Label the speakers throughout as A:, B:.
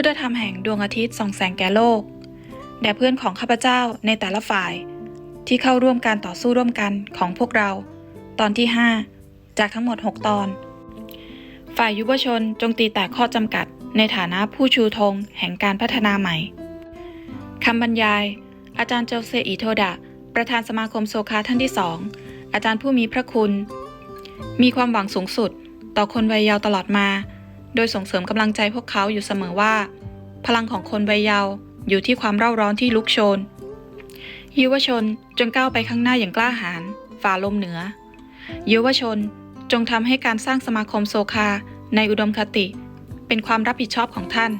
A: พุทธธรรมแห่งดวงอาทิตย์ส่องแสงแก่โลก แด่เพื่อนของข้าพเจ้าในแต่ละฝ่าย ที่เข้าร่วมการต่อสู้ร่วมกันของพวกเรา ตอนที่ 5 จากทั้งหมด 6 ตอน ฝ่ายยุวชนจงตีแตกข้อจำกัดในฐานะผู้ชูธงแห่งการพัฒนาใหม่คำบรรยาย อาจารย์โจเซอิโทดะ ประธานสมาคมโซคาท่านที่สองอาจารย์ผู้มีพระคุณ มีความหวังสูงสุด ต่อคนวัยเยาว์ตลอดมา โดยส่งเสริมกำลังใจพวกเขาอยู่เสมอว่า พลังของคนวัยเยาว์อยู่ที่ความเร่าร้อนที่ลุกโชนยุวชนจงก้าวไปข้างหน้าอย่างกล้าหาญฝ่าลมเหนือยุวชนจงทำให้การสร้างสมาคมโซคาในอุดมคติ เป็นความรับผิดชอบของท่าน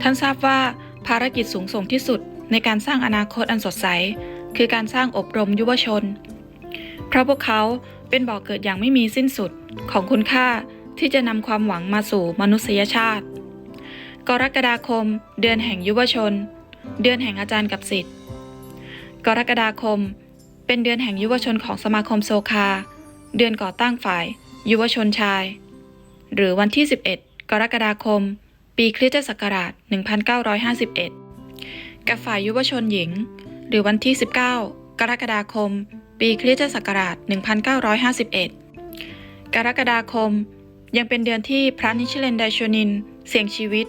A: ท่านทราบว่าภารกิจสูงส่งที่สุดในการสร้างอนาคตอันสดใส คือการสร้างอบรมยุวชน เพราะพวกเขาเป็นบ่อกเกิดอย่างไม่มีสิ้นสุดของคุณค่า ที่จะนำความหวังมาสู่มนุษยชาติ กรกฎาคม เดือนแห่งยุวชน เดือนแห่งอาจารย์กับศิษย์กรกฎาคม เป็นเดือนแห่งยุวชนของสมาคมโซคา เดือนก่อตั้งฝ่าย ยุวชนชาย หรือวันที่ 11 กรกฎาคม ปีคริสตศักราช 1951 กับฝ่ายยุวชนหญิง หรือวันที่ 19 กรกฎาคม ปีคริสตศักราช 1951 กรกฎาคม ยังเป็นเดือนที่พระนิชเลนไดชนิน เสี่ยงชีวิต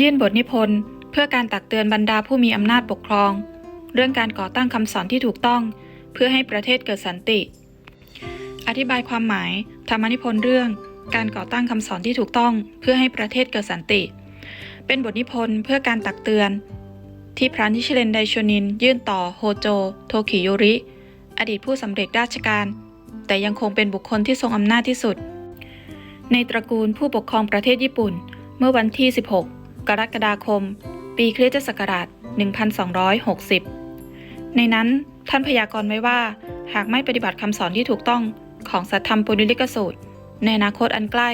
A: ยื่นบทนิพนธ์เพื่อการตักเตือนบรรดาผู้มีอำนาจปกครอง เรื่องการก่อตั้งคำสอนที่ถูกต้อง เพื่อให้ประเทศเกิดสันติ อธิบายความหมาย ธรรมนิพนธ์เรื่อง การก่อตั้งคำสอนที่ถูกต้อง เพื่อให้ประเทศเกิดสันติ เป็นบทนิพนธ์เพื่อการตักเตือน ที่พระนิชเลนไดชนิน ยื่นต่อโฮโจ โทคิโยริ อดีตผู้สำเร็จราชการ แต่ยังคงเป็นบุคคลที่ทรงอำนาจที่สุด ในตระกูลผู้ปกครองประเทศญี่ปุ่น เมื่อวันที่ 16 กรกฎาคม ปีคริสตศักราช 1260 ในนั้นท่านพยากรณ์ไว้ว่า หากไม่ปฏิบัติคำสอนที่ถูกต้องของสัทธรรมปุริลิกสูตร ในอนาคตอันใกล้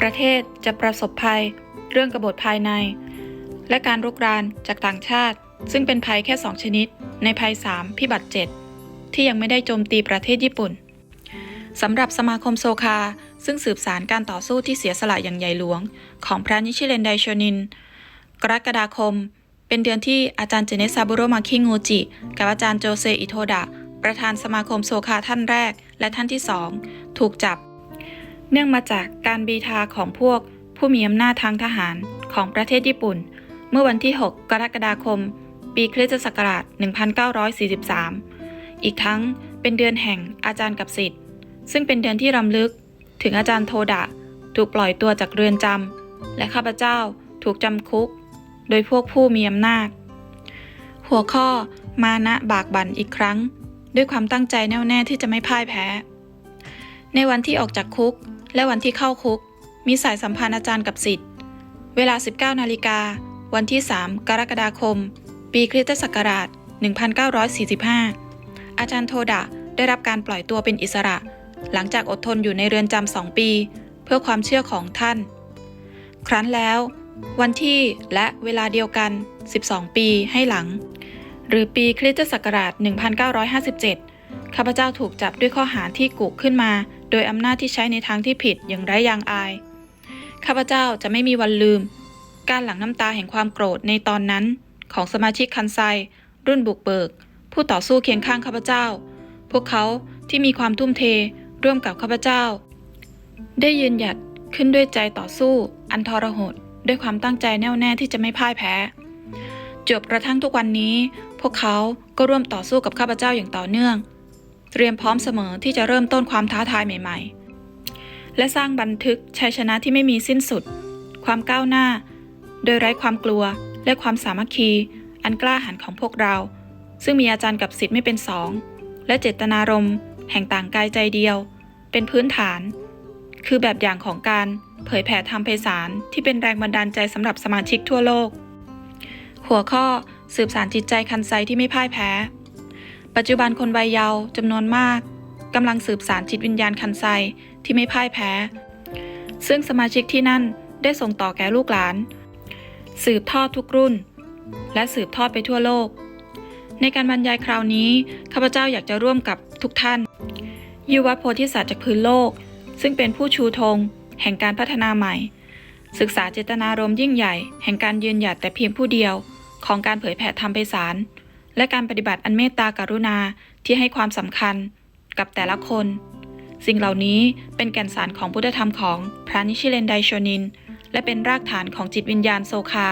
A: ประเทศจะประสบภัย เรื่องกบฏภายใน และการรุกรานจากต่างชาติ ซึ่งเป็นภัยแค่สองชนิด ในภัย 3 พิบัติ 7 ที่ยังไม่ได้โจมตีประเทศญี่ปุ่นสำหรับสมาคมโซคา ซึ่งสืบสารการต่อสู้ที่เสียสละอย่างใหญ่หลวง ของพระนิชิเลนไดโชนิน กรกฎาคม เป็นเดือนที่อาจารย์เจเนซาบุโรมาคิงูจิ กับอาจารย์โจเซอิโทดะ ประธานสมาคมโซคาท่านแรกและท่านที่สองถูกจับ เนื่องมาจากการบีทาของพวกผู้มีอำนาจทางทหารของประเทศญี่ปุ่น เมื่อวันที่ 6 กรกฎาคม ปีคริสตศักราช 1943 อีกทั้งเป็นเดือนแห่งอาจารย์กับศิษย์ซึ่งเป็นเดือนที่รำลึก ถึงอาจารย์โทดะถูกปล่อยตัวจากเรือนจำและข้าพเจ้าถูกจำคุก โดยพวกผู้มีอำนาจ หัวข้อมานะบากบั่นอีกครั้ง ด้วยความตั้งใจแน่วแน่ที่จะไม่พ่ายแพ้ ในวันที่ออกจากคุก และวันที่เข้าคุก มีสายสัมพันธ์อาจารย์กับศิษย์เวลา 19นาฬิกาวันที่ 3 กรกฎาคม ปีคริสตศักราช 1945 อาจารย์โทดะได้รับการปล่อยตัวเป็นอิสระ หลังจากอดทนอยู่ในเรือนจำสองปี เพื่อความเชื่อของท่าน ครั้นแล้ว วันที่และเวลาเดียวกัน 12 ปีให้หลัง หรือปีคริสตศักราช 1957 ข้าพเจ้าถูกจับด้วยข้อหาที่กุขึ้นมา โดยอำนาจที่ใช้ในทางที่ผิดอย่างไร้ยางอาย ข้าพเจ้าจะไม่มีวันลืม การหลั่งน้ำตาแห่งความโกรธในตอนนั้น ของสมาชิกคันไซ รุ่นบุกเบิก ผู้ต่อสู้เคียงข้างข้าพเจ้า พวกเขาที่มีความทุ่มเท ร่วมกับข้าพเจ้า ได้ยืนหยัดขึ้นด้วยใจต่อสู้ อันทรหดด้วยความตั้งใจแน่วแน่ที่จะไม่พ่ายแพ้จบกระทั่งทุกวันนี้ พวกเขาก็ร่วมต่อสู้กับข้าพเจ้าอย่างต่อเนื่อง เตรียมพร้อมเสมอที่จะเริ่มต้นความท้าทายใหม่ ๆ และสร้างบันทึกชัยชนะที่ไม่มีสิ้นสุด ความก้าวหน้า โดยไร้ความกลัวและความสามัคคี อันกล้าหาญของพวกเรา ซึ่งมีอาจารย์กับศิษย์ไม่เป็นสอง และเจตนารมณ์ แห่งต่างกายใจเดียว เป็นพื้นฐาน คือแบบอย่างของการเผยแผ่ธรรมไพศาลที่เป็นแรงบันดาลใจสำหรับสมาชิกทั่วโลก หัวข้อสืบสารจิตใจคันไซที่ไม่พ่ายแพ้ ปัจจุบันคนวัยเยาว์จำนวนมากกำลังสืบสารจิตวิญญาณคันไซที่ไม่พ่ายแพ้ ซึ่งสมาชิกที่นั่นได้ส่งต่อแก่ลูกหลาน สืบทอดทุกรุ่น และสืบทอดไปทั่วโลก ในการบรรยายคราวนี้ข้าพเจ้าอยากจะร่วมกับทุกท่าน ยุวโพธิสัตว์จากพื้นโลก ซึ่งเป็นผู้ชูธง แห่งการพัฒนาใหม่ ศึกษาเจตนารมณ์ยิ่งใหญ่ แห่งการยืนหยัดแต่เพียงผู้เดียว ของการเผยแผ่ธรรมไพศาลและการปฏิบัติอันเมตตากรุณาที่ให้ความสำคัญกับแต่ละคน สิ่งเหล่านี้เป็นแก่นสารของพุทธธรรมของพระนิชิเลนไดโชนิน และเป็นรากฐานของจิตวิญญาณโซคา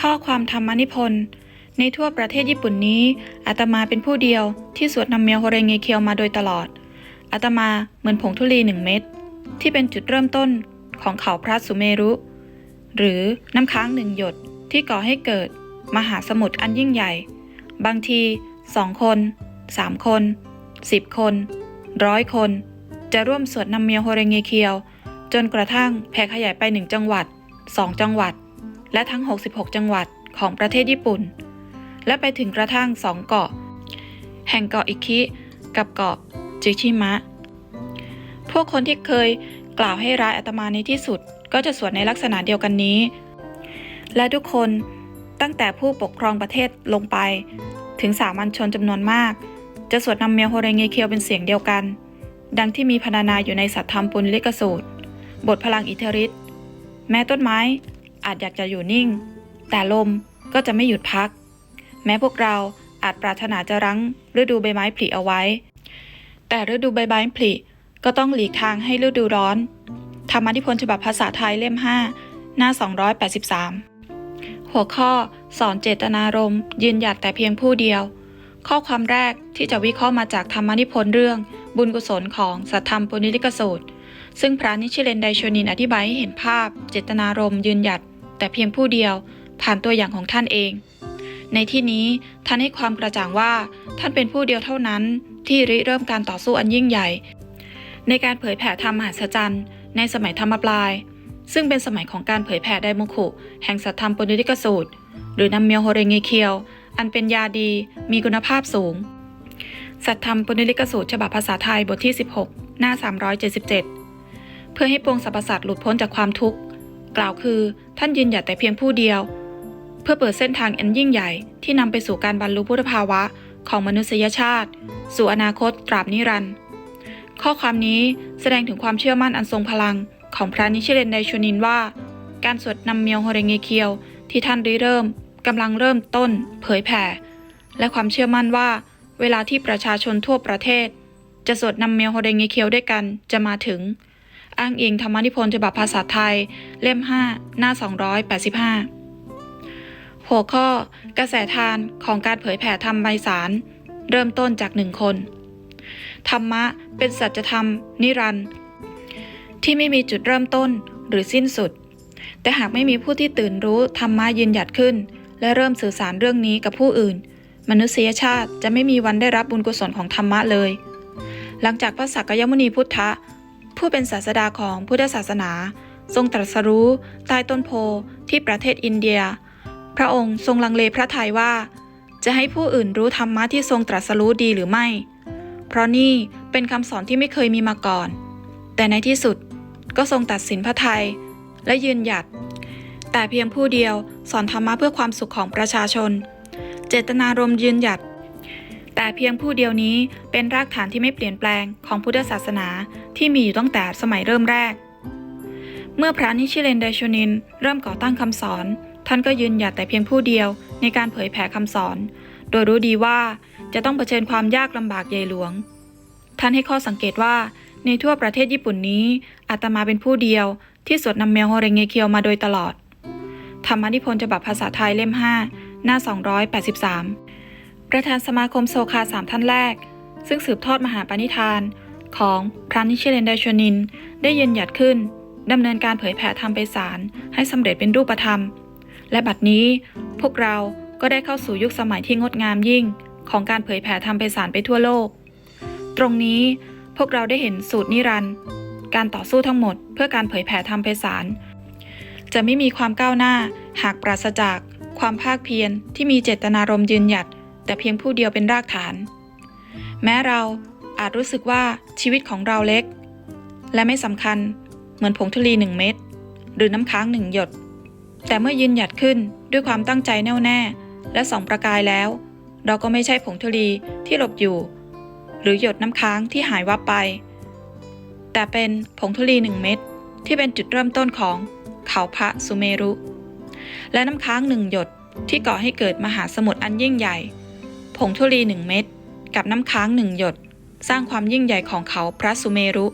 A: ข้อความธรรมนิพนธ์ ในทั่วประเทศญี่ปุ่นนี้อาตมาเป็นผู้เดียวที่สวดนำเมียวโฮเรงเงเคียวมาโดยตลอดอาตมาเหมือนผงธุลีหนึ่งเม็ดที่เป็นจุดเริ่มต้นของเขาพระสุเมรุ หรือน้ำค้างหนึ่งหยดที่ก่อให้เกิดมหาสมุทรอันยิ่งใหญ่ บางทีสองคนสามคนสิบคนร้อยคน จะร่วมสวดนำเมียวโฮเรงเงเคียว จนกระทั่งแผ่ขยายไปหนึ่งจังหวัดสองจังหวัด และทั้ง 66 จังหวัดของประเทศญี่ปุ่น และไปถึงกระทั่งสองเกาะ แห่งเกาะอิคิกับเกาะจิชิมะ พวกคนที่เคยกล่าวให้ร้ายอาตมาในที่สุด ก็จะสวดในลักษณะเดียวกันนี้ และทุกคนตั้งแต่ผู้ปกครองประเทศลงไป ถึงสามัญชนจำนวนมาก จะสวดนำเมียวโฮเรงเงเคียวเป็นเสียงเดียวกัน ดังที่มีพรรณนาอยู่ในสัตธรรมปุณลิกสูตร บทพลังอิทธิฤทธิ์แม้ต้นไม้อาจอยากจะอยู่นิ่ง แต่ลมก็จะไม่หยุดพัก แม้พวกเราอาจปรารถนาจะรั้งฤดูใบไม้ผลิเอาไว้ แต่ฤดูใบไม้ผลิก็ต้องหลีกทางให้ฤดูร้อน ธรรมนิพนธ์ฉบับภาษาไทยเล่ม 5 หน้า 283 หัวข้อสอนเจตนารมณ์ยืนหยัดแต่เพียงผู้เดียว ข้อความแรกที่จะวิเคราะห์มาจากธรรมนิพนธ์เรื่อง บุญกุศลของสัทธรรมปุณิลิกสูตร ซึ่งพระนิชิเลนไดโชนินอธิบายให้เห็นภาพ เจตนารมณ์ยืนหยัดแต่เพียงผู้เดียวผ่านตัวอย่างของท่านเอง ในที่นี้ท่านให้ความกระจ่างว่าท่านเป็นผู้เดียวเท่านั้น ที่ริเริ่มการต่อสู้อันยิ่งใหญ่ ในการเผยแผ่ธรรมมหัศจรรย์ ในสมัยธรรมปลาย ซึ่งเป็นสมัยของการเผยแผ่ไดโมคุแห่งสัทธรรมปุณิลิกสูตร หรือนำเมียวโฮเรงเเคียว อันเป็นยาดีมีคุณภาพสูง สัทธรรมปุณิลิกสูตรฉบับภาษาไทยบทที่ 16 หน้า 377 เพื่อให้ปวงสรรพสัตว์หลุดพ้นจากความทุกข์กล่าวคือท่านยืนหยัดแต่เพียงผู้เดียว พื่อเปิดเส้นทางอันยิ่งใหญ่ที่นำไปสู่การบรรลุพุทธภาวะของมนุษยชาติ สู่อนาคตตราบนิรันดร์ข้อความนี้แสดงถึงความเชื่อมั่นอันทรงพลังของพระนิชิเลนไดชนินว่า การสวดนำเมียวโฮเรงเงเคียว ที่ท่านริเริ่มกำลังเริ่มต้น เผยแผ่ และความเชื่อมั่นว่า เวลาที่ประชาชนทั่วประเทศ จะสวดนำเมียวโฮเรงเงเคียวด้วยกันจะมาถึง อ้างอิงธรรมนิพนธ์ฉบับภาษาไทย เล่ม 5 หน้า 285 หัวข้อกระแสทานของการเผยแผ่ธรรมไพศาลเริ่มต้นจากหนึ่งคน ธรรมะเป็นสัจธรรม นิรันดร์ที่ไม่มีจุดเริ่มต้นหรือสิ้นสุด แต่หากไม่มีผู้ที่ตื่นรู้ธรรมะยืนหยัดขึ้น และเริ่มสื่อสารเรื่องนี้กับผู้อื่น มนุษยชาติจะไม่มีวันได้รับบุญกุศลของธรรมะเลย หลังจากพระสักยมุนีพุทธะ ผู้เป็นศาสดาของพุทธศาสนา ทรงตรัสรู้ใต้ต้นโพที่ประเทศอินเดีย พระองค์ทรงลังเลพระทัยว่า จะให้ผู้อื่นรู้ธรรมะที่ทรงตรัสรู้ดีหรือไม่ เพราะนี่เป็นคำสอนที่ไม่เคยมีมาก่อน แต่ในที่สุดก็ทรงตัดสินพระทัยและยืนหยัด แต่เพียงผู้เดียวสอนธรรมะเพื่อความสุขของประชาชน เจตนารมณ์ยืนหยัด แต่เพียงผู้เดียวนี้เป็นรากฐานที่ไม่เปลี่ยนแปลงของพุทธศาสนาที่มีอยู่ตั้งแต่สมัยเริ่มแรก เมื่อพระนิชิเลนไดชนิน เริ่มก่อตั้งคำสอน ท่านก็ยืนหยัดแต่เพียงผู้เดียวในการเผยแผ่คำสอน โดยรู้ดีว่าจะต้องเผชิญความยากลำบากใหญ่หลวง ท่านให้ข้อสังเกตว่าในทั่วประเทศญี่ปุ่นนี้อาตมาเป็นผู้เดียวที่สวดนำเมียวโฮเรงเงเคียวมาโดยตลอด ธรรมนิพนธ์ฉบับภาษาไทยเล่ม 5 หน้า 283 ประธานสมาคมโซคาสามท่านแรก ซึ่งสืบทอดมหาปณิธาน ของพระนิชิเลนไดชนิน ได้ยืนหยัดขึ้นดำเนินการเผยแผ่ธรรมไปสารให้สำเร็จเป็นรูปธรรม และบัดนี้พวกเราก็ได้เข้าสู่ยุคสมัยที่งดงามยิ่ง ของการเผยแผ่ธรรมไปสารไปทั่วโลก ตรงนี้พวกเราได้เห็นสูตรนิรันดร์การต่อสู้ทั้งหมด เพื่อการเผยแผ่ธรรมไปสาร จะไม่มีความก้าวหน้า หากปราศจาก ความภาคเพียรที่มีเจตนารมณ์ยืนหยัด แต่เพียงผู้เดียวเป็นรากฐาน แม้เราอาจรู้สึกว่าชีวิตของเราเล็ก และไม่สำคัญเหมือนผงธุลีหนึ่งเม็ดหรือน้ำค้างหนึ่งหยด แต่เมื่อยืนหยัดขึ้นด้วยความตั้งใจแน่วแน่ และส่องประกายแล้ว เราก็ไม่ใช่ผงธุลีที่หลบอยู่ หรือหยดน้ำค้างที่หายวับไป แต่เป็นผงธุลีหนึ่งเม็ดที่เป็นจุดเริ่มต้นของเขาพระสุเมรุ และน้ำค้างหนึ่งหยดที่ก่อให้เกิดมหาสมุทรอันยิ่งใหญ่ ผงธุลีหนึ่งเม็ดกับน้ำค้างหนึ่งหยด สร้างความยิ่งใหญ่ของเขาพระสุเมรุ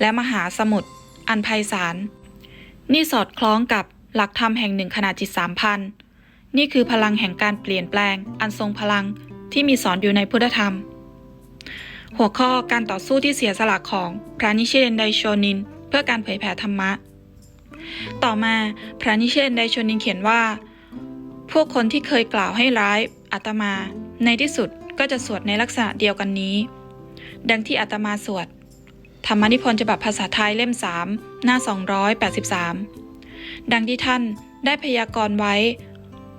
A: และมหาสมุทรอันไพศาลนี่สอดคล้องกับ หลักธรรมแห่งหนึ่งขนาดจิตสามพันนี่คือพลังแห่งการเปลี่ยนแปลง อันทรงพลังที่มีสอนอยู่ในพุทธธรรม หัวข้อการต่อสู้ที่เสียสละของพระนิชิเรนไดโชนิน เพื่อการเผยแผ่ธรรมะ ต่อมาพระนิชิเรนไดโชนินเขียนว่า พวกคนที่เคยกล่าวให้ร้ายอาตมา ในที่สุดก็จะสวดในลักษณะเดียวกันนี้ ดังที่อาตมาสวด ธรรมนิพนธ์ฉบับภาษาไทยเล่ม 3 หน้า 283 ดังที่ท่านได้พยากรณ์ไว้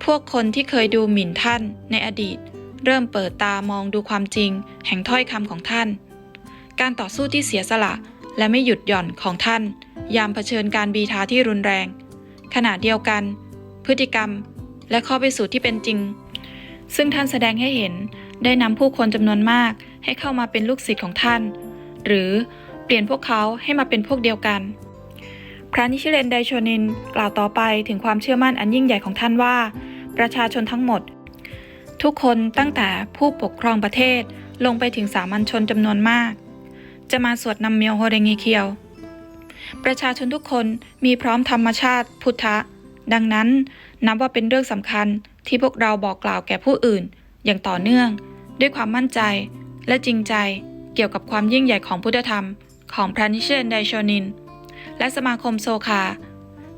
A: พวกคนที่เคยดูหมิ่นท่านในอดีต เริ่มเปิดตามองดูความจริง แห่งถ้อยคำของท่าน การต่อสู้ที่เสียสละและไม่หยุดหย่อนของท่าน ยามเผชิญการบีทาที่รุนแรง ขณะเดียวกัน พฤติกรรมและข้อพิสูจน์ที่เป็นจริง ซึ่งท่านแสดงให้เห็นได้นำผู้คนจำนวนมากให้เข้ามาเป็นลูกศิษย์ของท่าน หรือเปลี่ยนพวกเขาให้มาเป็นพวกเดียวกัน พระนิชิเรนไดโชนินกล่าวต่อไปถึงความเชื่อมั่นอันยิ่งใหญ่ของท่านว่า ประชาชนทั้งหมด ทุกคนตั้งแต่ผู้ปกครองประเทศลงไปถึงสามัญชนจำนวนมาก จะมาสวดนำเมียวโฮเรงีเคียว ประชาชนทุกคนมีพร้อมธรรมชาติพุทธะ ดังนั้นนับว่าเป็นเรื่องสำคัญที่พวกเราบอกกล่าวแก่ผู้อื่น อย่างต่อเนื่อง ด้วยความมั่นใจและจริงใจเกี่ยวกับความยิ่งใหญ่ของพุทธธรรม ของพระนิเชนไดโชนิน และสมาคมโซคา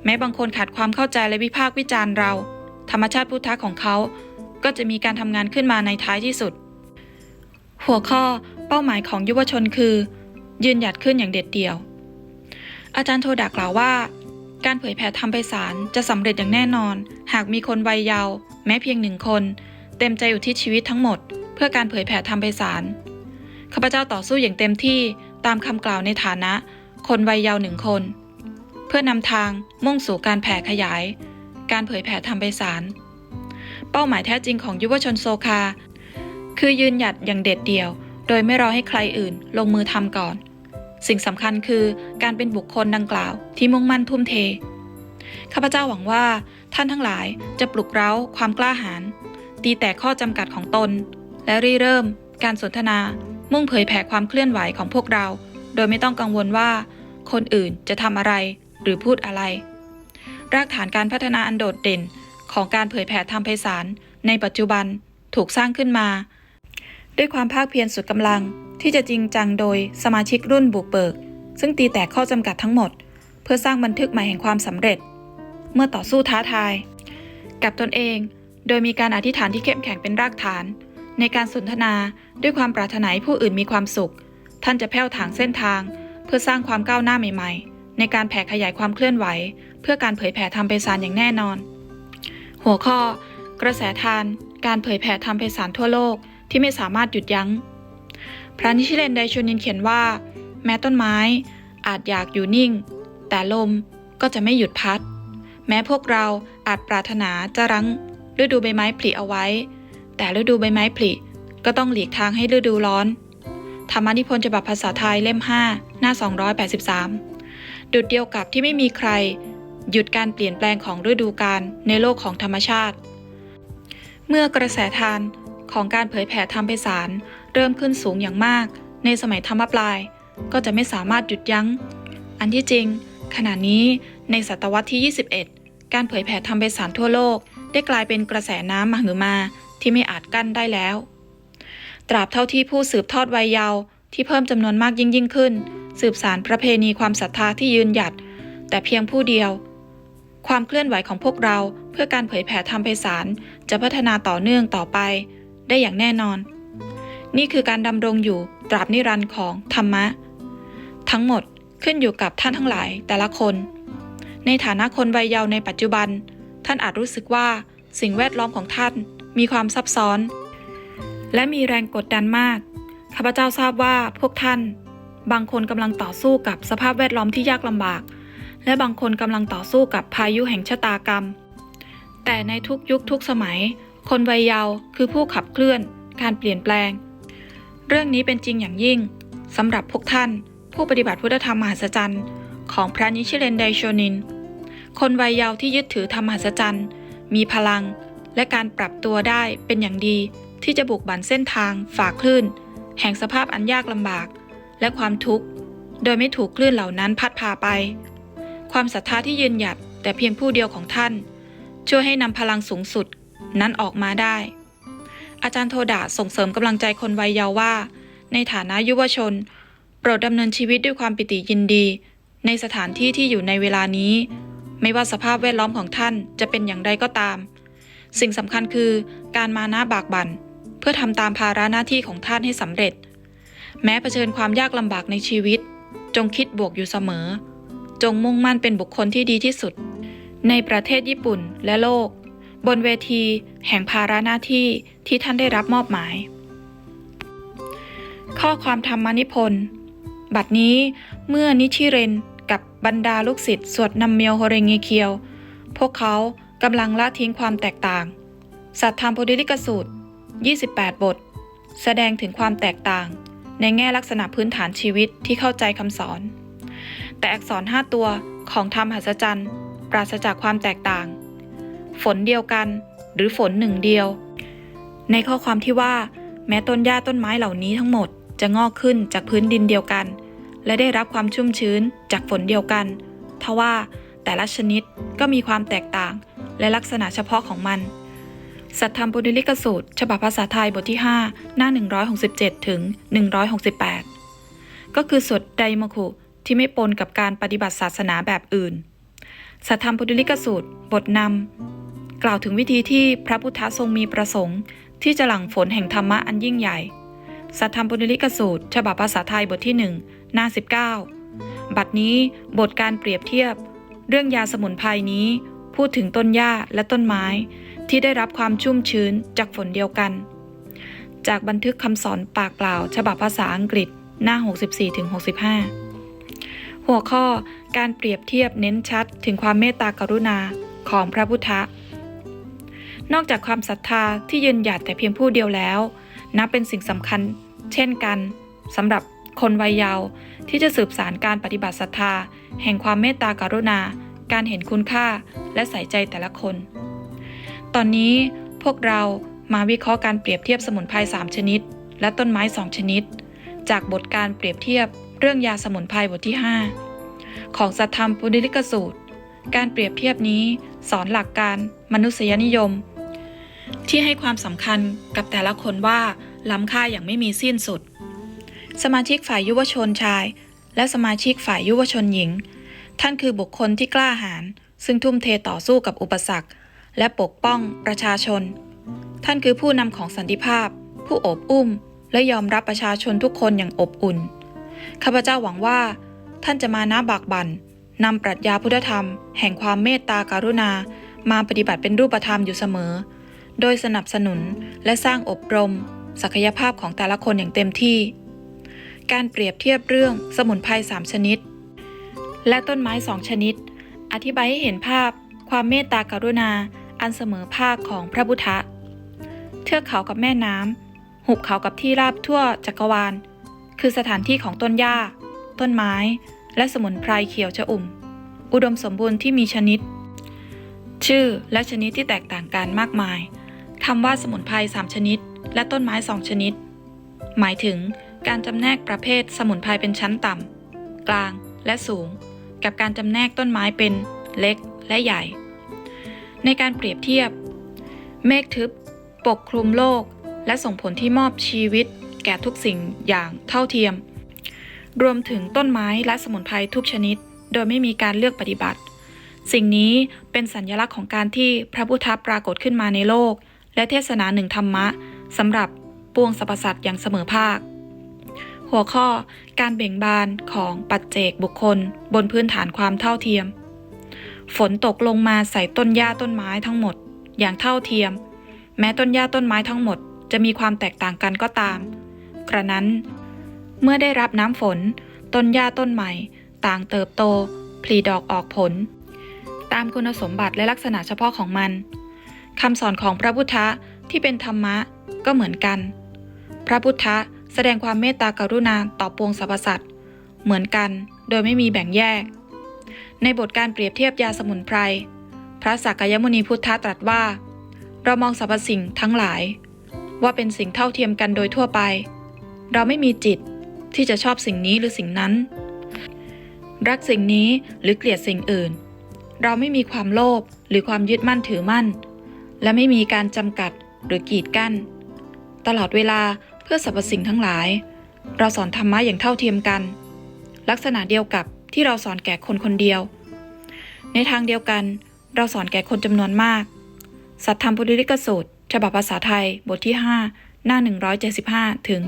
A: แม้บางคนขาดความเข้าใจและวิพากษ์วิจารณ์เรา ธรรมชาติพุทธะของเขา ก็จะมีการทำงานขึ้นมาในท้ายที่สุด หัวข้อเป้าหมายของยุวชนคือ ยืนหยัดขึ้นอย่างเด็ดเดี่ยว อาจารย์โทดากล่าวว่า การเผยแผ่ธรรมไพศาลจะสำเร็จอย่างแน่นอน หากมีคนวัยเยาว์แม้เพียงหนึ่งคน เต็มใจอยู่ที่ชีวิตทั้งหมด เพื่อการเผยแผ่ธรรมไพศาลข้าพเจ้าต่อสู้อย่างเต็มที่ตามคำกล่าวในฐานะ คนวัยเยาว์หนึ่งคน เพื่อนำทางมุ่งสู่การแผ่ขยาย การเผยแผ่ธรรมไพศาลเป้าหมายแท้จริงของยุวชนโซคา คือยืนหยัดอย่างเด็ดเดี่ยว โดยไม่รอให้ใครอื่นลงมือทำก่อน สิ่งสำคัญคือการเป็นบุคคลดังกล่าวที่มุ่งมั่นทุ่มเทข้าพเจ้าหวังว่าท่านทั้งหลายจะปลุกเร้าความกล้าหาญตีแตกข้อจำกัดของตน และริเริ่ม การสนทนา มุ่งเผยแผ่ความเคลื่อนไหวของพวกเรา โดยไม่ต้องกังวลว่า คนอื่นจะทำอะไรหรือพูดอะไร รากฐานการพัฒนาอันโดดเด่นของการเผยแผ่ธรรมไพศาลในปัจจุบันถูกสร้างขึ้นมา ด้วยความภาคเพียรสุดกำลังที่จะจริงจังโดยสมาชิกรุ่นบุกเบิก ซึ่งตีแตกข้อจำกัดทั้งหมด เพื่อสร้างบันทึกใหม่แห่งความสำเร็จ เมื่อต่อสู้ท้าทาย กับตนเอง โดยมีการอธิษฐานที่เข้มแข็งเป็นรากฐาน ในการสนทนาด้วยความปรารถนาให้ผู้อื่นมีความสุข ท่านจะแผ้วถางเส้นทาง เพื่อสร้างความก้าวหน้าใหม่ ๆ ในการแผ่ขยายความเคลื่อนไหว เพื่อการเผยแผ่ธรรมไพศาลอย่างแน่นอน หัวข้อ กระแสทาน การเผยแผ่ธรรมไพศาลทั่วโลกที่ไม่สามารถหยุดยัง้ง พระนิชิเลนไดชนินเขียนว่า แม้ต้นไม้ อาจอยากอยู่นิ่ง แต่ลมก็จะไม่หยุดพัด แม้พวกเราอาจปรารถนาจะรั้งฤดูใบไม้ผลิเอาไว้ แต่ฤดูใบไม้ผลิก็ต้องหลีกทางให้ฤดูร้อน ธรรมนิพนธ์ฉบับภาษาไทยเล่ม 5 หน้า 283 ดุดเดียวกับที่ไม่มีใคร หยุดการเปลี่ยนแปลงของฤดูกาลในโลกของธรรมชาติ เมื่อกระแสทานของการเผยแผ่ธรรมไพศาลเริ่มขึ้นสูงอย่างมาก ในสมัยธรรมปลาย ก็จะไม่สามารถหยุดยัง้ง อันที่จริง ขณะนี้ในศตวรรษที่ 21 การเผยแผ่ธรรมไพศาลทั่วโลก ได้กลายเป็นกระแสน้ำมหึมาที่ไม่อาจกั้นได้แล้ว ตราบเท่าที่ผู้สืบทอดวัยเยาว์ที่เพิ่มจำนวนมากยิ่งยิ่งขึ้น สืบสารประเพณีความศรัทธาที่ยืนหยัด แต่เพียงผู้เดียว ความเคลื่อนไหวของพวกเราเพื่อการเผยแผ่ธรรมไพศาลจะพัฒนาต่อเนื่องต่อไป ได้อย่างแน่นอน นี่คือการดำรงอยู่ตราบนิรันดร์ของธรรมะ ทั้งหมดขึ้นอยู่กับท่านทั้งหลายแต่ละคน ในฐานะคนวัยเยาว์ในปัจจุบัน ท่านอาจรู้สึกว่าสิ่งแวดล้อมของท่านมีความซับซ้อน และมีแรงกดดันมาก ข้าพเจ้าทราบว่าพวกท่าน บางคนกำลังต่อสู้กับสภาพแวดล้อมที่ยากลำบาก และบางคนกำลังต่อสู้กับพายุแห่งชะตากรรม แต่ในทุกยุคทุกสมัย คนวัยเยาว์คือผู้ขับเคลื่อน การเปลี่ยนแปลง เรื่องนี้เป็นจริงอย่างยิ่งสำหรับพวกท่าน ผู้ปฏิบัติพุทธธรรมมหัศจรรย์ ของพระนิชิเลนไดโชนิน คนวัยเยาว์ที่ยึดถือธรรมหัศจรรย์ มีพลังและการปรับตัวได้เป็นอย่างดี ที่จะบุกบั่นเส้นทาง ฝ่าคลื่น แห่งสภาพอันยากลำบาก และความทุกข์ โดยไม่ถูกคลื่นเหล่านั้นพัดพาไป ความศรัทธาที่ยืนหยัดแต่เพียงผู้เดียวของท่าน ช่วยให้นำพลังสูงสุดนั้นออกมาได้ อาจารย์โทดาส่งเสริมกำลังใจคนวัยเยาว์ว่า ในฐานะยุวชน โปรดดำเนินชีวิตด้วยความปิติยินดี ในสถานที่ที่อยู่ในเวลานี้ ไม่ว่าสภาพแวดล้อมของท่านจะเป็นอย่างไรก็ตาม สิ่งสำคัญคือการมานะบากบั่น เพื่อทำตามภาระหน้าที่ของท่านให้สำเร็จ แม้เผชิญความยากลำบากในชีวิต จงคิดบวกอยู่เสมอ จงมุ่งมั่นเป็นบุคคลที่ดีที่สุด ในประเทศญี่ปุ่นและโลก บนเวทีแห่งภาระหน้าที่ที่ท่านได้รับมอบหมาย ข้อความธรรมนิพนธ์บัดนี้เมื่อนิชิเรนกับบรรดาลูกศิษย์สวดนำเมียวโฮเรงเงเคียว พวกเขากำลังละทิ้งความแตกต่าง สัตธรรมโพธิลิกสูตร 28 บท แสดงถึงความแตกต่าง ในแง่ลักษณะพื้นฐานชีวิตที่เข้าใจคำสอน แต่อักษร 5 ตัวของธรรมหัศจรรย์ ปราศจากความแตกต่าง ฝนเดียวกัน หรือฝนหนึ่งเดียว ในข้อความที่ว่า แม้ต้นหญ้าต้นไม้เหล่านี้ทั้งหมดจะงอกขึ้นจากพื้นดินเดียวกัน และได้รับความชุ่มชื้นจากฝนเดียวกันทว่าแต่ละชนิดก็มีความแตกต่างและลักษณะเฉพาะของมัน สัทธรรมปุริลิกสูตร ฉบับภาษาไทยบทที่ 5 หน้า 167 ถึง 168 ก็คือสวดไดโมคุที่ไม่ปนกับการปฏิบัติศาสนาแบบอื่น สัทธรรมปุริลิกสูตร บทนำกล่าวถึงวิธีที่พระพุทธทรงมีประสงค์ ที่จะหลั่งฝนแห่งธรรมะอันยิ่งใหญ่ สัทธรรมปุริลิกสูตร ฉบับภาษาไทยบทที่ 1 หน้า 19 บัดนี้บทการเปรียบเทียบ เรื่องยาสมุนไพรนี้ พูดถึงต้นหญ้าและต้นไม้ ที่ได้รับความชุ่มชื้นจากฝนเดียวกัน จากบันทึกคำสอนปากเปล่า ฉบับภาษาอังกฤษหน้า 64-65 หัวข้อการเปรียบเทียบเน้นชัดถึงความเมตตากรุณาของพระพุทธนอกจากความศรัทธาที่ยืนหยัดแต่เพียงผู้เดียวแล้ว นับเป็นสิ่งสำคัญ เช่นกันสำหรับคนวัยเยาว์ที่จะสืบสารการปฏิบัติศรัทธา แห่งความเมตตากรุณา การเห็นคุณค่าและใส่ใจแต่ละคน ตอนนี้พวกเรามาวิเคราะห์การเปรียบเทียบสมุนไพร3 ชนิด และต้นไม้ 2 ชนิด จากบทการเปรียบเทียบเรื่องยาสมุนไพรบทที่ 5 ของสัทธรรมปุริลิกสูตร การเปรียบเทียบนี้สอนหลักการมนุษยนิยม ที่ให้ความสำคัญกับแต่ละคนว่าล้ำค่าอย่างไม่มีสิ้นสุด สมาชิกฝ่ายยุวชนชาย และสมาชิกฝ่ายยุวชนหญิง ท่านคือบุคคลที่กล้าหาญซึ่งทุ่มเทต่อสู้กับอุปสรรค และปกป้องประชาชน ท่านคือผู้นำของสันติภาพ ผู้โอบอุ้ม และยอมรับประชาชนทุกคนอย่างอบอุ่น ข้าพเจ้าหวังว่า ท่านจะมานะบากบัน่นนำปรัชญาพุทธธรรม แห่งความเมตตาการุณา มาปฏิบัติเป็นรูปธรรมอยู่เสมอ โดยสนับสนุนและสร้างอบรม ศักยภาพของแต่ละคนอย่างเต็มที่ การเปรียบเทียบเรื่องสมุนไพร3ชนิด และต้นไม้2ชนิด อธิบายให้เห็นภาพ ความเมตตากรุณา อันเสมอภาคของพระพุทธะเทือกเขากับแม่น้ำหุบเขากับที่ราบทั่วจักรวาล คือสถานที่ของต้นหญ้า ต้นไม้ และสมุนไพรเขียวชอุ่ม อุดมสมบูรณ์ที่มีชนิด ชื่อและชนิดที่แตกต่างกันมากมายคำว่าสมุนไพร3ชนิด และต้นไม้2ชนิด หมายถึงการจำแนกประเภทสมุนไพรเป็นชั้นต่ำกลางและสูง กับการจำแนกต้นไม้เป็นเล็กและใหญ่ ในการเปรียบเทียบ เมฆทึบ ปกคลุมโลก และส่งผลที่มอบชีวิต แก่ทุกสิ่งอย่างเท่าเทียม รวมถึงต้นไม้และสมุนไพรทุกชนิด โดยไม่มีการเลือกปฏิบัติ สิ่งนี้เป็นสัญลักษณ์ของการที่พระพุทธปรากฏขึ้นมาในโลก และเทศนาหนึ่งธรรมะสำหรับปวงสรรพสัตว์อย่างเสมอภาค หัวข้อการเบ่งบานของปัจเจกบุคคล บนพื้นฐานความเท่าเทียม ฝนตกลงมาใส่ต้นหญ้าต้นไม้ทั้งหมด อย่างเท่าเทียม แม้ต้นหญ้าต้นไม้ทั้งหมดจะมีความแตกต่างกันก็ตาม กระนั้น เมื่อได้รับน้ำฝน ต้นหญ้าต้นใหม่ ต่างเติบโต ผลิดอกออกผล ตามคุณสมบัติและลักษณะเฉพาะของมันคำสอนของพระพุทธที่เป็นธรรมะก็เหมือนกัน พระพุทธแสดงความเมตตากรุณาต่อปวงสรรพสัตว์เหมือนกันโดยไม่มีแบ่งแยก ในบทการเปรียบเทียบยาสมุนไพร พระสักยมุนีพุทธะตรัสว่า เรามองสรรพสิ่งทั้งหลาย ว่าเป็นสิ่งเท่าเทียมกันโดยทั่วไป เราไม่มีจิตที่จะชอบสิ่งนี้หรือสิ่งนั้น รักสิ่งนี้หรือเกลียดสิ่งอื่น เราไม่มีความโลภหรือความยึดมั่นถือมั่น และไม่มีการจำกัดหรือกีดกั้น ตลอดเวลาเพื่อสรรพสิ่งทั้งหลาย เราสอนธรรมะอย่างเท่าเทียมกัน ลักษณะเดียวกับ ที่เราสอนแก่คนคนเดียว ในทางเดียวกัน เราสอนแก่คนจำนวนมาก สัทธรรมปุริลิกสูตร ฉบับภาษาไทย บทที่ 5 หน้า 175 ถึง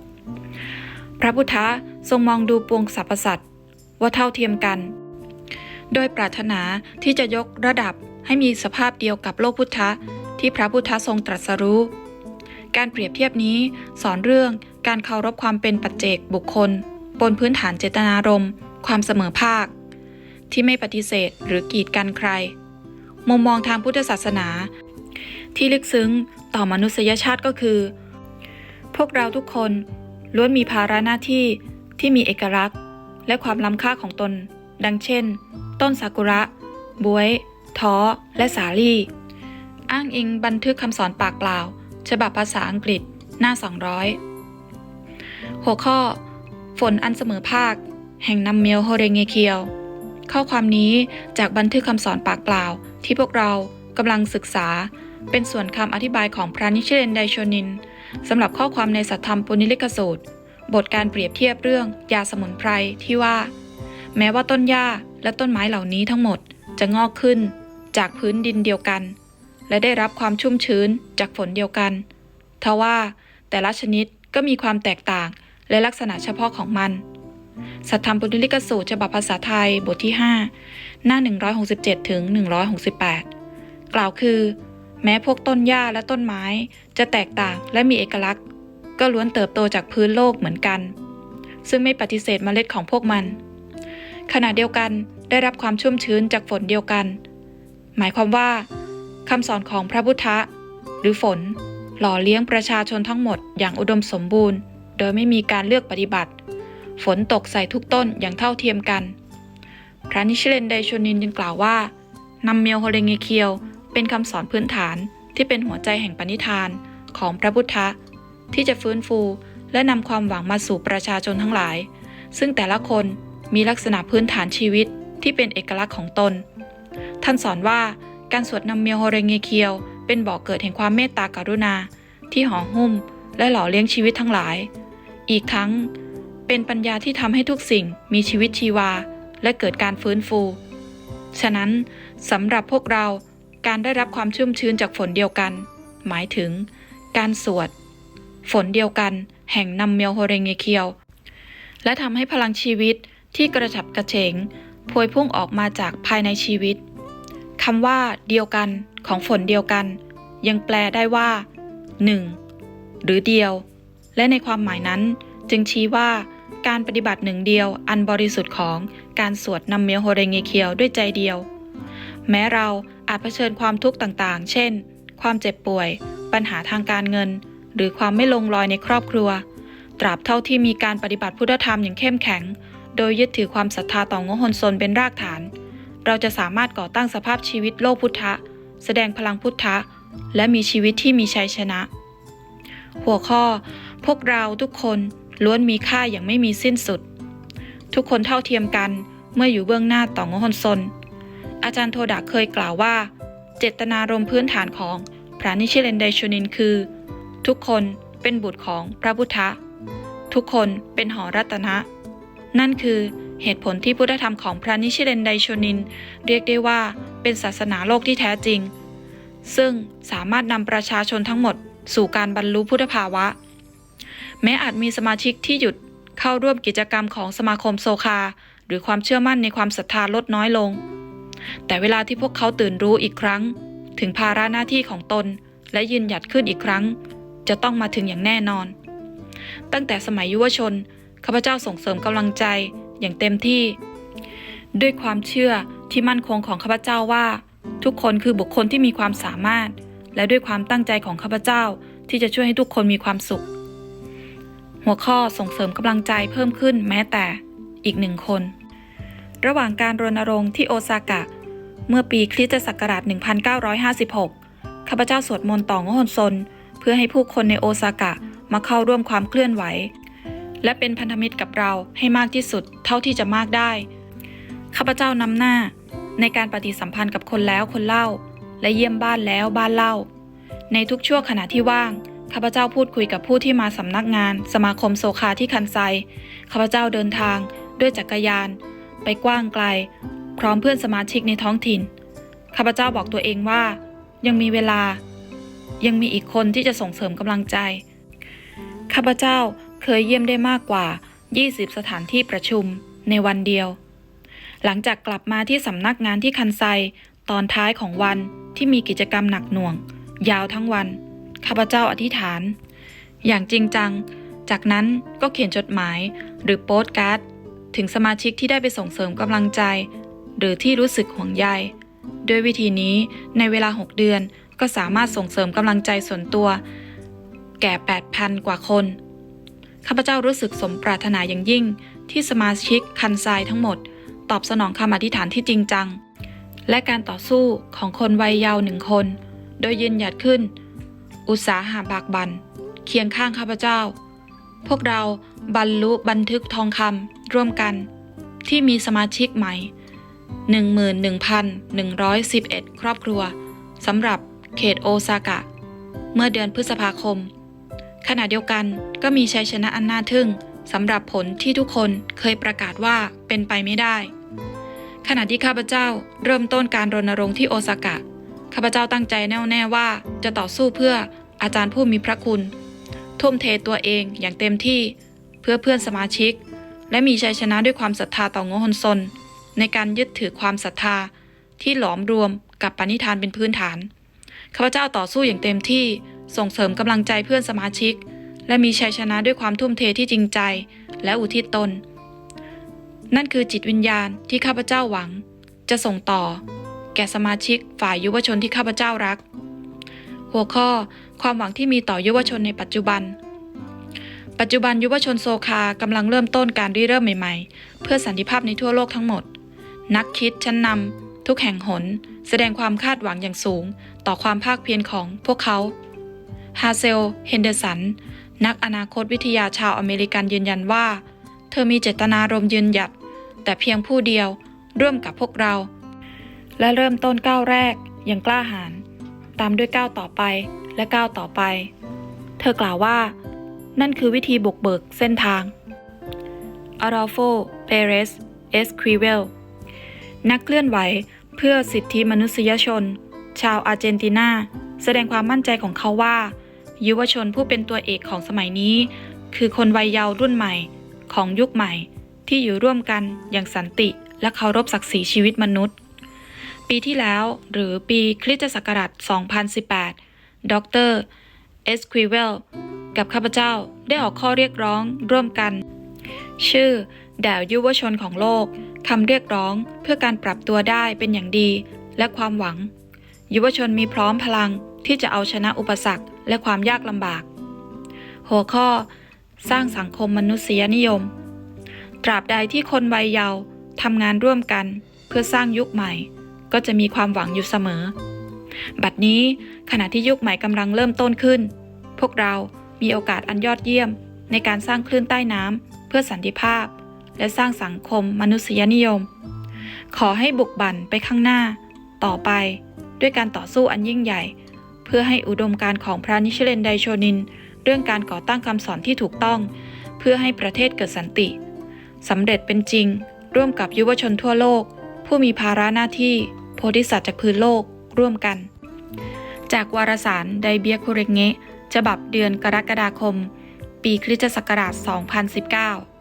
A: 176 พระพุทธะทรงมองดูปวงสรรพสัตว์ว่าเท่าเทียมกัน โดยปรารถนาที่จะยกระดับให้มีสภาพเดียวกับโลกพุทธะที่พระพุทธทรงตรัสรู้การเปรียบเทียบนี้สอนเรื่องการเคารพความเป็นปัจเจกบุคคล บนพื้นฐานเจตนารมณ์ความเสมอภาค ที่ไม่ปฏิเสธหรือกีดกันใคร มุมมองทางพุทธศาสนา ที่ลึกซึ้งต่อมนุษยชาติก็คือ พวกเราทุกคนล้วนมีภาระหน้าที่ที่มีเอกลักษณ์ และความล้ำค่าของตน ดังเช่น ต้นซากุระ บวย ท้อ และสาลี่ อ้างอิงบันทึกคำสอนปากเปล่า ฉบับภาษาอังกฤษหน้า 200 หัวข้อ ฝนอันเสมอภาค แห่งนำเมียวโฮเรงเงเคียว ข้อความนี้จากบันทึกคำสอนปากเปล่า ที่พวกเรากำลังศึกษา เป็นส่วนคำอธิบายของพระนิเชเรนไดโชนินสำหรับข้อความในสัทธรรมปุณิลิกสูตร บทการเปรียบเทียบเรื่องยาสมุนไพรที่ว่า แม้ว่าต้นหญ้าและต้นไม้เหล่านี้ทั้งหมดจะงอกขึ้น จากพื้นดินเดียวกัน และได้รับความชุ่มชื้นจากฝนเดียวกันทว่าแต่ละชนิดก็มีความแตกต่าง และลักษณะเฉพาะของมันสัทธรรมปุณิลิกสูตรฉบับภาษาไทยบทที่ 5 หน้า 167 ถึง 168 กล่าวคือ แม้พวกต้นหญ้าและต้นไม้จะแตกต่างและมีเอกลักษณ์ ก็ล้วนเติบโตจากพื้นโลกเหมือนกัน ซึ่งไม่ปฏิเสธเมล็ดของพวกมัน ขณะเดียวกันได้รับความชุ่มชื้นจากฝนเดียวกัน หมายความว่าคำสอนของพระพุทธะ หรือฝน หล่อเลี้ยงประชาชนทั้งหมดอย่างอุดมสมบูรณ์ โดยไม่มีการเลือกปฏิบัติ ฝนตกใส่ทุกต้นอย่างเท่าเทียมกัน พระนิชเลนไดชนินยังกล่าวว่านำเมียวโฮเรงเงเคียว เป็นคำสอนพื้นฐานที่เป็นหัวใจแห่งปณิธานของพระพุทธะ ที่จะฟื้นฟูและนำความหวังมาสู่ประชาชนทั้งหลาย ซึ่งแต่ละคนมีลักษณะพื้นฐานชีวิตที่เป็นเอกลักษณ์ของตน ท่านสอนว่าการสวดนำเมียวโฮเรงเงเคียว เป็นบ่อกเกิดแห่งความเมตตากรุณา ที่ห่อหุ้ม และหล่อเลี้ยงชีวิตทั้งหลาย อีกทั้ง เป็นปัญญาที่ทำให้ทุกสิ่งมีชีวิตชีวา และเกิดการฟื้นฟู ฉะนั้นสำหรับพวกเราการได้รับความชุ่มชื้นจากฝนเดียวกัน หมายถึง การสวด ฝนเดียวกัน แห่งนำเมียวโฮเรงเงเคียว และทำให้พลังชีวิตที่กระฉับกระเฉงพวยพุ่งออกมาจากภายในชีวิตคำว่าเดียวกันของฝนเดียวกัน ยังแปลได้ว่าหนึ่งหรือเดียว และในความหมายนั้น จึงชี้ว่าการปฏิบัติหนึ่งเดียวอันบริสุทธิ์ของการสวดนำเมียวโฮเรงเงเคียวด้วยใจเดียว แม้เราอาจเผชิญความทุกข์ต่างๆ เช่น ความเจ็บป่วย ปัญหาทางการเงิน หรือความไม่ลงรอยในครอบครัว ตราบเท่าที่มีการปฏิบัติพุทธธรรมอย่างเข้มแข็ง โดยยึดถือความศรัทธาต่องหนซนเป็นรากฐาน เราจะสามารถก่อตั้งสภาพชีวิตโลกพุทธะ แสดงพลังพุทธะ และมีชีวิตที่มีชัยชนะ หัวข้อ พวกเราทุกคนล้วนมีค่าอย่างไม่มีสิ้นสุด ทุกคนเท่าเทียมกันเมื่ออยู่เบื้องหน้าต่องหนซน อาจารย์โทดะเคยกล่าวว่า เจตนารมณ์พื้นฐานของพระนิชิเลนไดชนินคือ ทุกคนเป็นบุตรของพระพุทธะ ทุกคนเป็นหอรัตนะ นั่นคือเหตุผลที่พุทธธรรมของพระนิชิเลนไดโชนิน เรียกได้ว่าเป็นศาสนาโลกที่แท้จริง ซึ่งสามารถนำประชาชนทั้งหมดสู่การบรรลุพุทธภาวะ แม้อาจมีสมาชิกที่หยุดเข้าร่วมกิจกรรมของสมาคมโซคา หรือความเชื่อมั่นในความศรัทธาลดน้อยลง แต่เวลาที่พวกเขาตื่นรู้อีกครั้ง ถึงภาระหน้าที่ของตน และยืนหยัดขึ้นอีกครั้ง จะต้องมาถึงอย่างแน่นอน ตั้งแต่สมัยยุวชนข้าพเจ้าส่งเสริมกำลังใจอย่างเต็มที่ ด้วยความเชื่อที่มั่นคงของข้าพเจ้าว่า ทุกคนคือบุคคลที่มีความสามารถ และด้วยความตั้งใจของข้าพเจ้าที่จะช่วยให้ทุกคนมีความสุข หัวข้อส่งเสริมกำลังใจเพิ่มขึ้นแม้แต่อีกหนึ่งคน ระหว่างการรณรงค์ที่โอซากะ เมื่อปีคริสตศักราช 1956 ข้าพเจ้าสวดมนต์ต่องหนซน เพื่อให้ผู้คนในโอซากะมาเข้าร่วมความเคลื่อนไหว และเป็นพันธมิตรกับเราให้มากที่สุดเท่าที่จะมากได้ ข้าพเจ้านำหน้าในการปฏิสัมพันธ์กับคนแล้วคนเล่า และเยี่ยมบ้านแล้วบ้านเล่า ในทุกช่วงขณะที่ว่าง ข้าพเจ้าพูดคุยกับผู้ที่มาสำนักงาน สมาคมโซคาที่คันไซ ข้าพเจ้าเดินทางด้วยจักรยาน ไปกว้างไกล พร้อมเพื่อนสมาชิกในท้องถิ่น ข้าพเจ้าบอกตัวเองว่า ยังมีเวลา ยังมีอีกคนที่จะส่งเสริมกำลังใจ ข้าพเจ้าเคยเยี่ยมได้มากกว่า 20 สถานที่ประชุมในวันเดียว หลังจากกลับมาที่สำนักงานที่คันไซ ตอนท้ายของวันที่มีกิจกรรมหนักหน่วง ยาวทั้งวัน ข้าพเจ้าอธิษฐาน อย่างจริงจัง จากนั้นก็เขียนจดหมาย หรือโปสการ์ดถึงสมาชิกที่ได้ไปส่งเสริมกำลังใจ หรือที่รู้สึกห่วงใยด้วยวิธีนี้ในเวลา 6 เดือนก็สามารถส่งเสริมกำลังใจส่วนตัว แก่ 8,000 กว่าคน ข้าพเจ้ารู้สึกสมปรารถนาอย่างยิ่ง ที่สมาชิกคันไซทั้งหมด ตอบสนองคำอธิษฐานที่จริงจัง และการต่อสู้ของคนวัยเยาว์หนึ่งคน โดยยืนหยัดขึ้น อุตสาหะบากบันเคียงข้างข้าพเจ้า พวกเราบรรลุบันทึกทองคำร่วมกัน ที่มีสมาชิกใหม่ 11,111 ครอบครัวสำหรับเขตโอซากะ เมื่อเดือนพฤษภาคม ขณะเดียวกันก็มีชัยชนะอันน่าทึ่งสำหรับผลที่ทุกคนเคยประกาศว่าเป็นไปไม่ได้ ขณะที่ข้าพเจ้าเริ่มต้นการรณรงค์ที่โอซากะ ข้าพเจ้าตั้งใจแน่วแน่ว่า จะต่อสู้เพื่ออาจารย์ผู้มีพระคุณ ทุ่มเทตัวเองอย่างเต็มที่เพื่อเพื่อนสมาชิก และมีชัยชนะด้วยความศรัทธาต่อโงฮนซน ในการยึดถือความศรัทธาที่หลอมรวมกับปณิธานเป็นพื้นฐานข้าพเจ้าต่อสู้อย่างเต็มที่ส่งเสริมกำลังใจเพื่อนสมาชิก และมีชัยชนะด้วยความทุ่มเทที่จริงใจ และอุทิศตน นั่นคือจิตวิญญาณที่ข้าพเจ้าหวัง จะส่งต่อ แก่สมาชิกฝ่ายยุวชนที่ข้าพเจ้ารัก หัวข้อความหวังที่มีต่อยุวชนในปัจจุบัน ปัจจุบันยุวชนโซคากำลังเริ่มต้นการริเริ่มใหม่ๆ เพื่อสันติภาพในทั่วโลกทั้งหมด นักคิดชั้นนำทุกแห่งหน แสดงความคาดหวังอย่างสูง ต่อความภาคเพียรของพวกเขาฮาเซล เฮนเดอร์สัน นักอนาคตวิทยาชาวอเมริกันยืนยันว่า เธอมีเจตนารมยืนหยัด แต่เพียงผู้เดียวร่วมกับพวกเรา และเริ่มต้นก้าวแรกอย่างกล้าหาญตามด้วยก้าวต่อไปและก้าวต่อไป เธอกล่าวว่า นั่นคือวิธีบุกเบิกเส้นทางอาร l โฟเปเรสเอสควีเวลนักเคลื่อนไหวเพื่อสิทธิมนุษยชน ชาวอาร์เจนตินา แสดงความมั่นใจของเขาว่า ยุวชนผู้เป็นตัวเอกของสมัยนี้ คือคนวัยเยาว์รุ่นใหม่ของยุคใหม่ ที่อยู่ร่วมกันอย่างสันติและเคารพศักดิ์ศรีชีวิตมนุษย์ ปีที่แล้ว หรือปีคริสตศักราช 2018 ดรเอสควีเวลกับข้าพเจ้าได้ออกข้อเรียกร้องร่วมกัน ชื่อแด่ยุวชนของโลกคำเรียกร้องเพื่อการปรับตัวได้เป็นอย่างดีและความหวัง ยุวชนมีพร้อมพลังที่จะเอาชนะอุปสรรคและความยากลำบาก หัวข้อ สร้างสังคมมนุษยนิยม ตราบใดที่คนวัยเยาว์ทำงานร่วมกัน เพื่อสร้างยุคใหม่ ก็จะมีความหวังอยู่เสมอ บัดนี้ขณะที่ยุคใหม่กำลังเริ่มต้นขึ้น พวกเรามีโอกาสอันยอดเยี่ยมในการสร้างคลื่นใต้น้ำเพื่อสันติภาพ และสร้างสังคมมนุษยนิยม ขอให้บุกบั่นไปข้างหน้า ต่อไปด้วยการต่อสู้อันยิ่งใหญ่ เพื่อให้อุดมการของพระนิชเลนไดโชนิน เรื่องการก่อตั้งคำสอนที่ถูกต้อง เพื่อให้ประเทศเกิดสันติสำเร็จเป็นจริง ร่วมกับยุวชนทั่วโลก ผู้มีภาระหน้าที่โพธิสัตว์จากพื้นโลกร่วมกัน จากวารสารไดเบียคุเรงเงะฉบับเดือนกรกฎาคม ปีคริสตศักราช 2019